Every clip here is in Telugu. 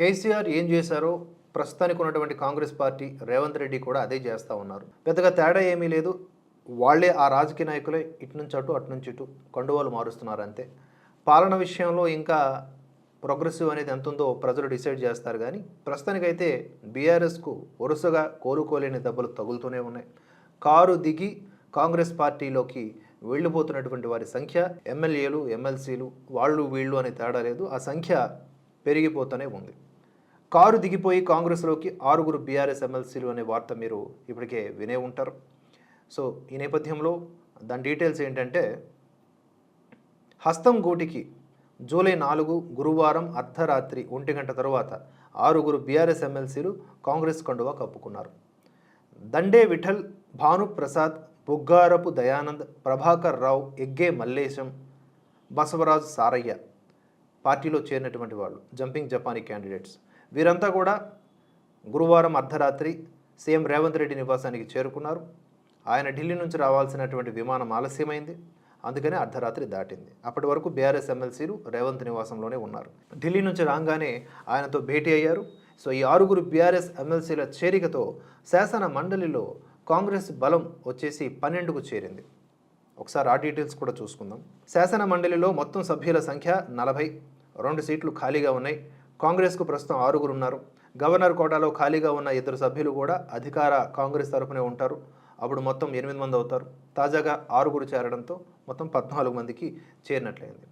కేసీఆర్ ఏం చేశారో ప్రస్తుతానికి ఉన్నటువంటి కాంగ్రెస్ పార్టీ రేవంత్ రెడ్డి కూడా అదే చేస్తూ ఉన్నారు. పెద్దగా తేడా ఏమీ లేదు. వాళ్ళే ఆ రాజకీయ నాయకులే ఇటు నుంచి అటు అటు నుంచి ఇటు కండువాలు మారుస్తున్నారు అంతే. పాలన విషయంలో ఇంకా ప్రోగ్రెసివ్ అనేది ఎంత ఉందో ప్రజలు డిసైడ్ చేస్తారు కానీ ప్రస్తుతానికైతే బీఆర్ఎస్కు వరుసగా కోలుకోలేని దెబ్బలు తగులుతూనే ఉన్నాయి. కారు దిగి కాంగ్రెస్ పార్టీలోకి వెళ్ళిపోతున్నటువంటి వారి సంఖ్య ఎమ్మెల్యేలు ఎమ్మెల్సీలు వాళ్ళు వీళ్ళు అనే తేడా లేదు. ఆ సంఖ్య పెరిగిపోతూనే ఉంది. కారు దిగిపోయి కాంగ్రెస్లోకి ఆరుగురు బీఆర్ఎస్ ఎమ్మెల్సీలు అనే వార్త మీరు ఇప్పటికే వినే ఉంటారు. సో ఈ నేపథ్యంలో దాని డీటెయిల్స్ ఏంటంటే హస్తం గూటికి జూలై నాలుగు గురువారం అర్ధరాత్రి ఒంటి గంట తరువాత ఆరుగురు బీఆర్ఎస్ ఎమ్మెల్సీలు కాంగ్రెస్ కండువా కప్పుకున్నారు. దండే విఠల్ భానుప్రసాద్ బుగ్గారపు దయానంద్ ప్రభాకర్ రావు ఎగ్గే మల్లేశం బసవరాజు సారయ్య పార్టీలో చేరినటువంటి వాళ్ళు జంపింగ్ జపానీ క్యాండిడేట్స్. వీరంతా కూడా గురువారం అర్ధరాత్రి సీఎం రేవంత్ రెడ్డి నివాసానికి చేరుకున్నారు. ఆయన ఢిల్లీ నుంచి రావాల్సినటువంటి విమానం ఆలస్యమైంది. అందుకనే అర్ధరాత్రి దాటింది. అప్పటి వరకు బీఆర్ఎస్ ఎమ్మెల్సీలు రేవంత్ నివాసంలోనే ఉన్నారు. ఢిల్లీ నుంచి రాగానే ఆయనతో భేటీ అయ్యారు. సో ఈ ఆరుగురు బీఆర్ఎస్ ఎమ్మెల్సీల చేరికతో శాసన మండలిలో కాంగ్రెస్ బలం వచ్చేసి పన్నెండుకు చేరింది. ఒకసారి ఆ డీటెయిల్స్ కూడా చూసుకుందాం. శాసన మండలిలో మొత్తం సభ్యుల సంఖ్య నలభై. రెండు సీట్లు ఖాళీగా ఉన్నాయి. కాంగ్రెస్కు ప్రస్తుతం ఆరుగురు ఉన్నారు. గవర్నర్ కోటాలో ఖాళీగా ఉన్న ఇద్దరు సభ్యులు కూడా అధికార కాంగ్రెస్ తరఫునే ఉంటారు. అప్పుడు మొత్తం ఎనిమిది మంది అవుతారు. తాజాగా ఆరుగురు చేరడంతో మొత్తం పద్నాలుగు మందికి చేరినట్లయింది.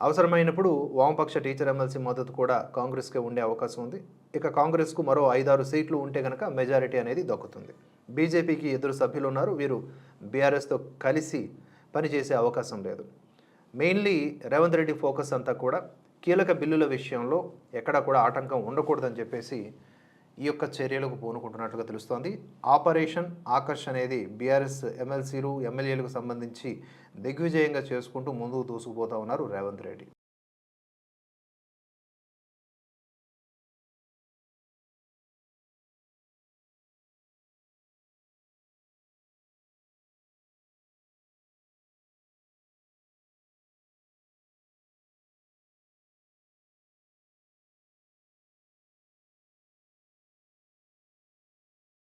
అవసరమైనప్పుడు వామపక్ష టీచర్ ఎమ్మెల్సీ మద్దతు కూడా కాంగ్రెస్కే ఉండే అవకాశం ఉంది. ఇక కాంగ్రెస్కు మరో ఐదారు సీట్లు ఉంటే కనుక మెజారిటీ అనేది దక్కుతుంది. బీజేపీకి ఇద్దరు సభ్యులు ఉన్నారు. వీరు బీఆర్ఎస్తో కలిసి పనిచేసే అవకాశం లేదు. మెయిన్లీ రేవంత్ రెడ్డి ఫోకస్ అంతా కూడా కీలక బిల్లుల విషయంలో ఎక్కడా కూడా ఆటంకం ఉండకూడదని చెప్పేసి ఈ యొక్క చర్యలకు పూనుకుంటున్నట్లుగా తెలుస్తోంది. ఆపరేషన్ ఆకర్ష్ అనేది బీఆర్ఎస్ ఎమ్మెల్సీలు ఎమ్మెల్యేలకు సంబంధించి దిగ్విజయంగా చేసుకుంటూ ముందుకు దూసుకుపోతా ఉన్నారు రేవంత్ రెడ్డి.